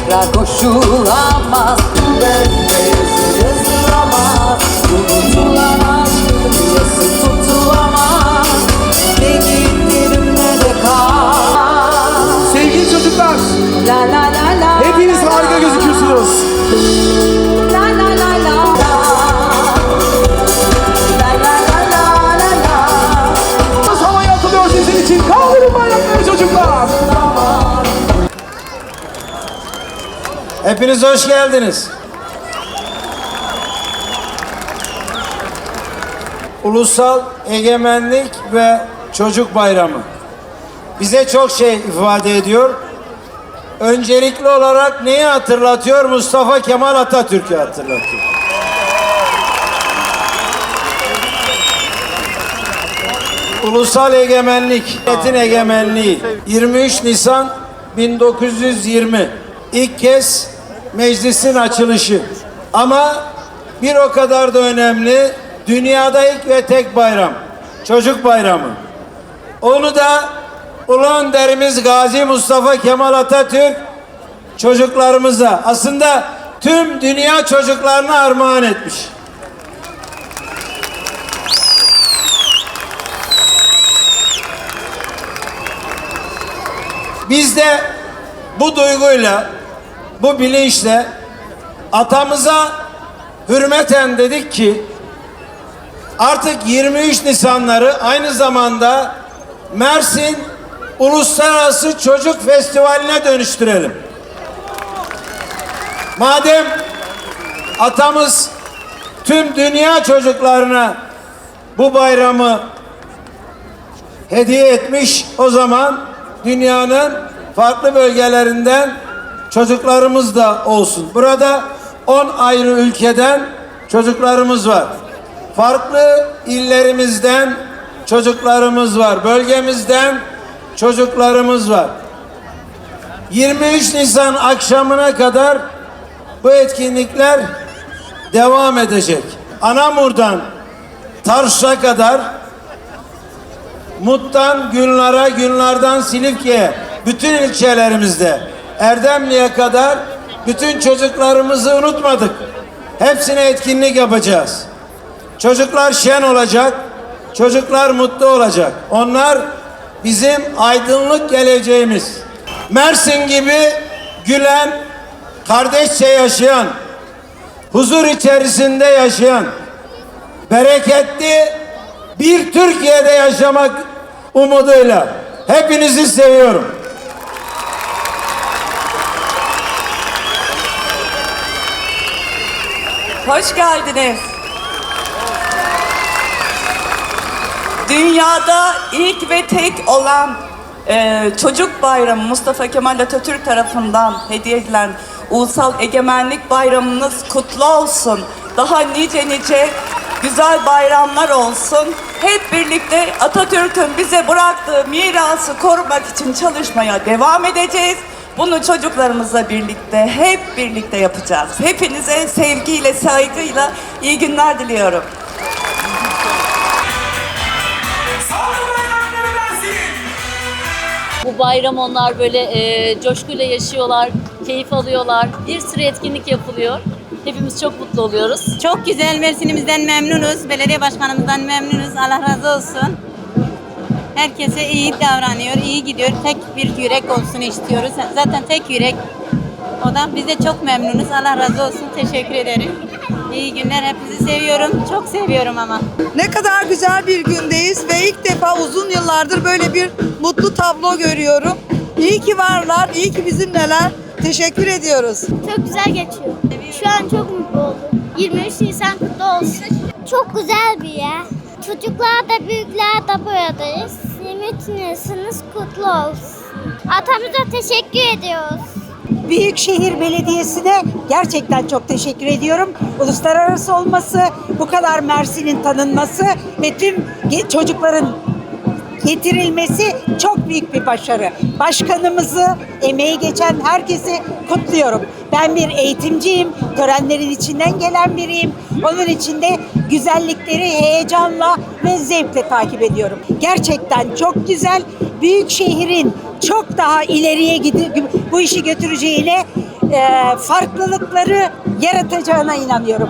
tekrar koşulamaz. Yazılamaz yası tutulamaz? Ne ne de kal Sevgili çocuklar, La la la la hepiniz harika gözüküyorsunuz. La la la la la. La la la la la la. Nasıl havaya atılıyor sizin için? Hepiniz hoş geldiniz. Ulusal Egemenlik ve Çocuk Bayramı bize çok şey ifade ediyor. Öncelikli olarak neyi hatırlatıyor? Mustafa Kemal Atatürk'ü hatırlatıyor. Ulusal egemenlik, milletin egemenliği. 23 Nisan 1920 ilk kez meclisin açılışı. Ama bir o kadar da önemli dünyada ilk ve tek bayram. Çocuk bayramı. Onu da Ulu Önderimiz Gazi Mustafa Kemal Atatürk çocuklarımıza aslında tüm dünya çocuklarına armağan etmiş. Biz de bu duyguyla, bu bilinçle atamıza hürmeten dedik ki artık 23 Nisanları aynı zamanda Mersin Uluslararası Çocuk Festivali'ne dönüştürelim. Madem atamız tüm dünya çocuklarına bu bayramı hediye etmiş. O zaman dünyanın farklı bölgelerinden çocuklarımız da olsun. Burada 10 ayrı ülkeden çocuklarımız var. Farklı illerimizden çocuklarımız var. Bölgemizden çocuklarımız var. 23 Nisan akşamına kadar bu etkinlikler devam edecek. Anamur'dan Tarsus'a kadar Mut'tan Günlar'a, Günlar'dan Silifke'ye, bütün ilçelerimizde, Erdemli'ye kadar bütün çocuklarımızı unutmadık. Hepsine etkinlik yapacağız. Çocuklar şen olacak, çocuklar mutlu olacak. Onlar bizim aydınlık geleceğimiz. Mersin gibi gülen, kardeşçe yaşayan, huzur içerisinde yaşayan, bereketli bir Türkiye'de yaşamak umuduyla hepinizi seviyorum. Hoş geldiniz. Dünyada ilk ve tek olan e, Çocuk Bayramı Mustafa Kemal Atatürk tarafından hediye edilen Ulusal Egemenlik Bayramınız kutlu olsun. Daha nice nice güzel bayramlar olsun. Hep birlikte Atatürk'ün bize bıraktığı mirası korumak için çalışmaya devam edeceğiz. Bunu çocuklarımızla birlikte, hep birlikte yapacağız. Hepinize sevgiyle, saygıyla iyi günler diliyorum. Bu bayram onlar böyle e, coşkuyla yaşıyorlar, keyif alıyorlar. Bir sürü etkinlik yapılıyor. Hepimiz çok mutlu oluyoruz. Çok güzel Mersin'imizden memnunuz. Belediye başkanımızdan memnunuz. Allah razı olsun. Herkese iyi davranıyor, iyi gidiyor. Tek bir yürek olsun istiyoruz. Zaten tek yürek. O da biz de çok memnunuz. Allah razı olsun. Teşekkür ederim. İyi günler. Hepinizi seviyorum. Çok seviyorum ama. Ne kadar güzel bir gündeyiz ve ilk defa uzun yıllardır böyle bir mutlu tablo görüyorum. İyi ki varlar, iyi ki bizimleler. Teşekkür ediyoruz. Çok güzel geçiyor. Şu an çok mutlu oldum. 23 Nisan kutlu olsun. Çok güzel bir yer. Çocuklar da büyükler de buradayız. 23 Nisan'ınız kutlu olsun. Atamıza teşekkür ediyoruz. Büyükşehir Belediyesi'ne gerçekten çok teşekkür ediyorum. Uluslararası olması, bu kadar Mersin'in tanınması ve tüm çocukların getirilmesi çok büyük bir başarı. Başkanımızı, emeği geçen herkesi kutluyorum. Ben bir eğitimciyim, törenlerin içinden gelen biriyim. Onun için de güzellikleri heyecanla ve zevkle takip ediyorum. Gerçekten çok güzel. Büyük şehrin çok daha ileriye gidip bu işi götüreceğine, e, farklılıkları yaratacağına inanıyorum.